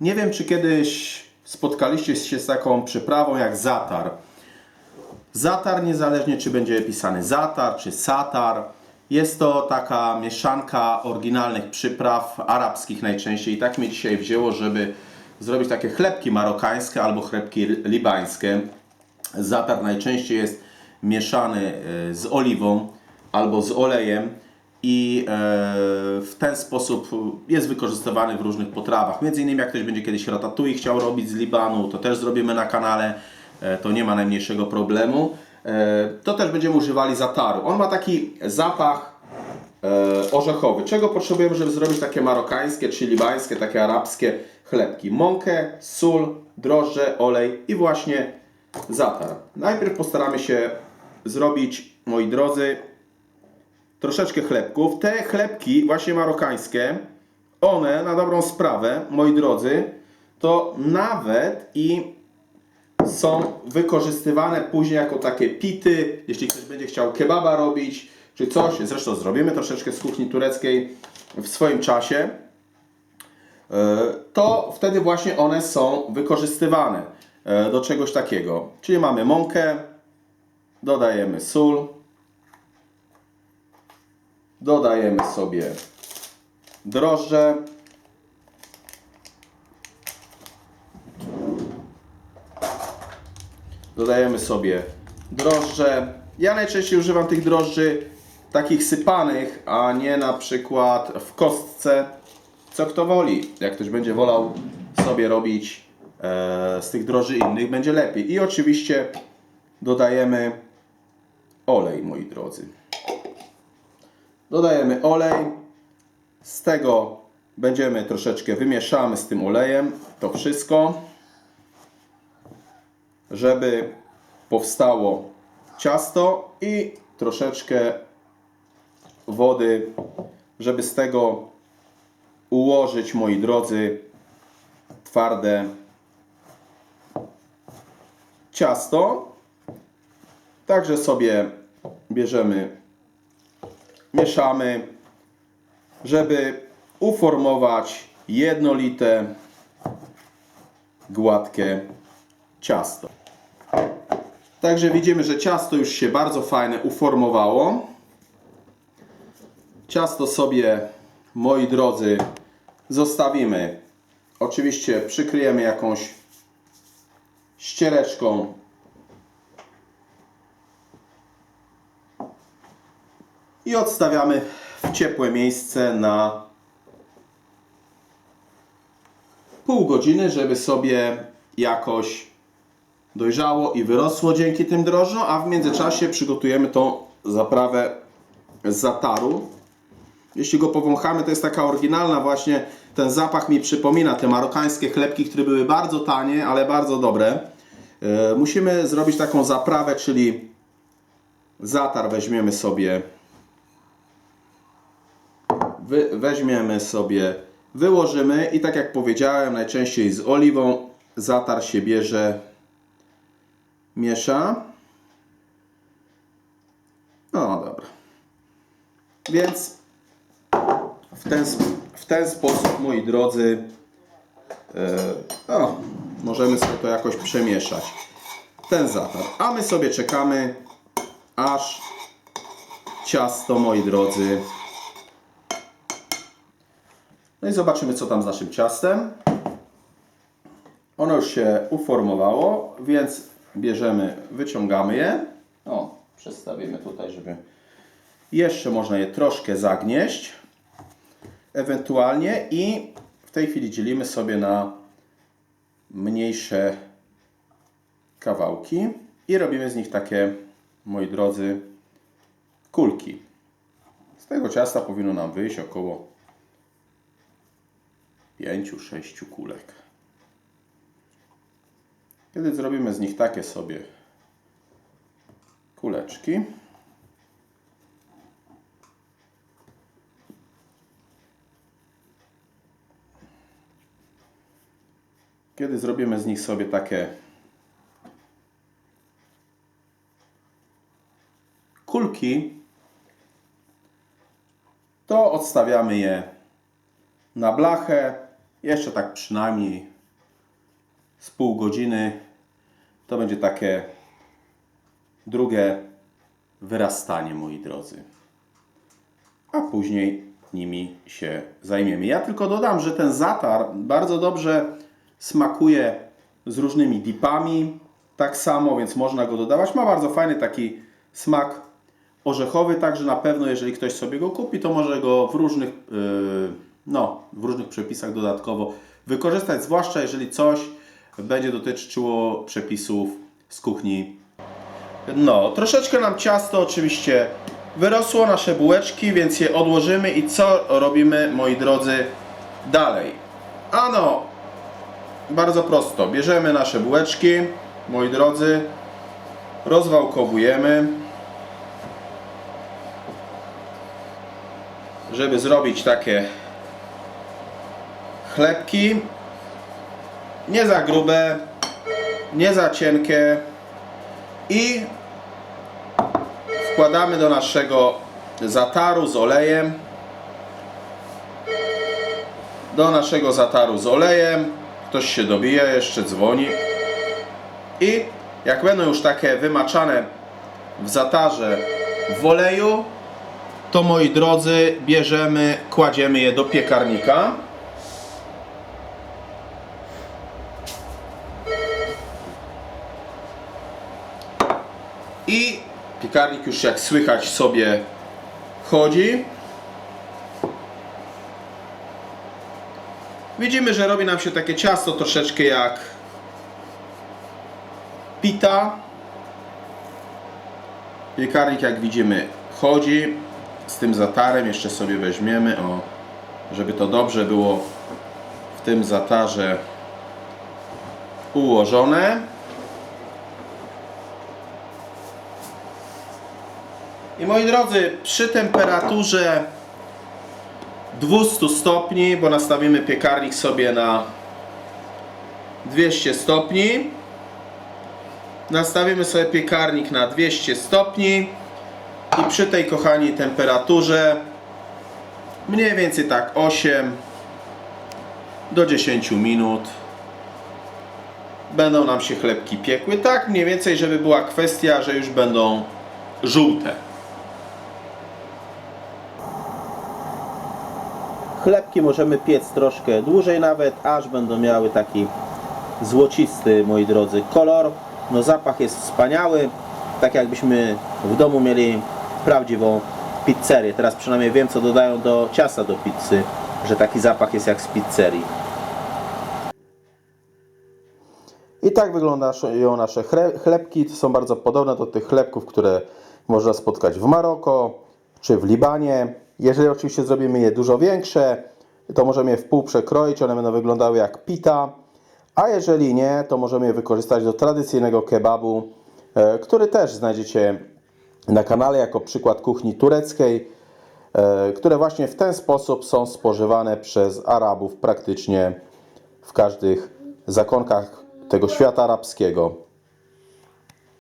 Nie wiem, czy kiedyś spotkaliście się z taką przyprawą jak zatar. Zatar, niezależnie czy będzie pisany zatar czy satar, jest to taka mieszanka oryginalnych przypraw arabskich najczęściej. I tak mnie dzisiaj wzięło, żeby zrobić takie chlebki marokańskie albo chlebki libańskie. Zatar najczęściej jest mieszany e, z oliwą albo z olejem i e, w ten sposób jest wykorzystywany w różnych potrawach. Między innymi jak ktoś będzie kiedyś ratatouille chciał robić z Libanu, to też zrobimy na kanale. E, To nie ma najmniejszego problemu. E, To też będziemy używali zataru. On ma taki zapach orzechowy. Czego potrzebujemy, żeby zrobić takie marokańskie czy libańskie, takie arabskie chlebki? Mąkę, sól, drożdże, olej i właśnie zatar. Najpierw postaramy się zrobić, moi drodzy, troszeczkę chlebków. Te chlebki, właśnie marokańskie, one na dobrą sprawę, moi drodzy, to nawet i są wykorzystywane później jako takie pity, jeśli ktoś będzie chciał kebaba robić, czy coś. Zresztą zrobimy troszeczkę z kuchni tureckiej w swoim czasie. E, To wtedy właśnie one są wykorzystywane e, do czegoś takiego. Czyli mamy mąkę, dodajemy sól, dodajemy sobie drożdże, dodajemy sobie drożdże. Ja najczęściej używam tych drożdży takich sypanych, a nie na przykład w kostce, co kto woli. Jak ktoś będzie wolał sobie robić e, z tych drożdży innych, będzie lepiej. I oczywiście dodajemy olej, moi drodzy. Dodajemy olej. Z tego będziemy troszeczkę wymieszamy z tym olejem to wszystko żeby powstało ciasto i troszeczkę wody, żeby z tego ułożyć, moi drodzy, twarde ciasto. Także sobie bierzemy, mieszamy, żeby uformować jednolite, gładkie ciasto. Także widzimy, że ciasto już się bardzo fajne uformowało. Ciasto sobie, moi drodzy, zostawimy. Oczywiście przykryjemy jakąś ściereczką. I odstawiamy w ciepłe miejsce na pół godziny, żeby sobie jakoś dojrzało i wyrosło dzięki tym drożdżom, a w międzyczasie przygotujemy tą zaprawę z zataru. Jeśli go powąchamy, to jest taka oryginalna właśnie, ten zapach mi przypomina te marokańskie chlebki, które były bardzo tanie, ale bardzo dobre. E, Musimy zrobić taką zaprawę, czyli zatar weźmiemy sobie wy, weźmiemy sobie, wyłożymy i tak jak powiedziałem, najczęściej z oliwą zatar się bierze, miesza. No dobra. Więc w ten, w ten sposób, moi drodzy, e, o, możemy sobie to jakoś przemieszać. Ten zatar. A my sobie czekamy, aż ciasto, moi drodzy, no i zobaczymy, co tam z naszym ciastem. Ono już się uformowało, więc bierzemy, wyciągamy je. O, przestawimy tutaj, żeby jeszcze można je troszkę zagnieść. Ewentualnie i w tej chwili dzielimy sobie na mniejsze kawałki i robimy z nich takie, moi drodzy, kulki. Z tego ciasta powinno nam wyjść około 5-6 kulek. Kiedy zrobimy z nich takie sobie kuleczki, kiedy zrobimy z nich sobie takie kulki, to odstawiamy je na blachę, jeszcze tak przynajmniej z pół godziny to będzie takie drugie wyrastanie, moi drodzy. A później nimi się zajmiemy. Ja tylko dodam, że ten zatar bardzo dobrze smakuje z różnymi dipami. Tak samo, więc można go dodawać. Ma bardzo fajny taki smak orzechowy, także na pewno jeżeli ktoś sobie go kupi, to może go w różnych, yy, no, w różnych przepisach dodatkowo wykorzystać, zwłaszcza jeżeli coś będzie dotyczyło przepisów z kuchni. No, troszeczkę nam ciasto oczywiście wyrosło, nasze bułeczki, więc je odłożymy i co robimy, moi drodzy, dalej? Ano, bardzo prosto. Bierzemy nasze bułeczki, moi drodzy, rozwałkowujemy. żeby zrobić takie chlebki. Nie za grube, nie za cienkie. I wkładamy do naszego zataru z olejem. Do naszego zataru z olejem. Ktoś się dobija, jeszcze dzwoni. I jak będą już takie wymaczane w zatarze w oleju, to moi drodzy, bierzemy, kładziemy je do piekarnika. I piekarnik już jak słychać sobie chodzi. Widzimy, że robi nam się takie ciasto troszeczkę jak pita. Piekarnik jak widzimy chodzi z tym zatarem jeszcze sobie weźmiemy, o, żeby to dobrze było w tym zatarze ułożone. I moi drodzy, przy temperaturze 200 stopni, bo nastawimy piekarnik sobie na 200 stopni. Nastawimy sobie piekarnik na 200 stopni. I przy tej kochani temperaturze mniej więcej tak 8 do 10 minut będą nam się chlebki piekły. Tak mniej więcej, żeby była kwestia, że już będą żółte. Chlebki możemy piec troszkę dłużej nawet, aż będą miały taki złocisty, moi drodzy, kolor. No zapach jest wspaniały, tak jakbyśmy w domu mieli prawdziwą pizzerię. Teraz przynajmniej wiem, co dodają do ciasta do pizzy, że taki zapach jest jak z pizzerii. I tak wyglądają nasze chlebki. Są bardzo podobne do tych chlebków, które można spotkać w Maroko czy w Libanie. Jeżeli oczywiście zrobimy je dużo większe, to możemy je w pół przekroić, one będą wyglądały jak pita. A jeżeli nie, to możemy je wykorzystać do tradycyjnego kebabu, e, który też znajdziecie na kanale jako przykład kuchni tureckiej, e, które właśnie w ten sposób są spożywane przez Arabów praktycznie w każdych zakonkach tego świata arabskiego.